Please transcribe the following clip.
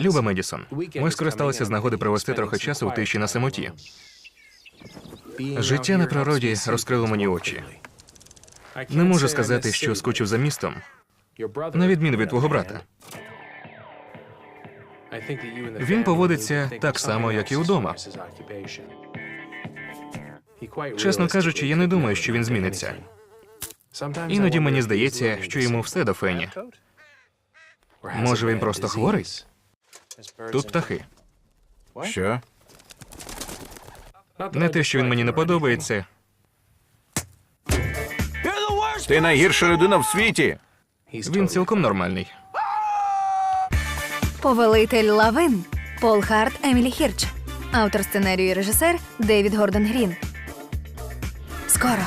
Люба Медісон, ми скористалися з нагоди провести трохи часу у тиші на самоті. Життя на природі розкрило мені очі. Не можу сказати, що скучив за містом, на відміну від твого брата. Він поводиться так само, як і вдома. Чесно кажучи, я не думаю, що він зміниться. Іноді мені здається, що йому все до фені. Може, він просто хворий? Тут птахи. Що? Не те, що він мені не подобається. Ти найгірша людина в світі. Він цілком нормальний. Повелитель лавин Пол Харт, Емілі Хірч. Автор сценарію і режисер Девід Гордон Грін. Скоро.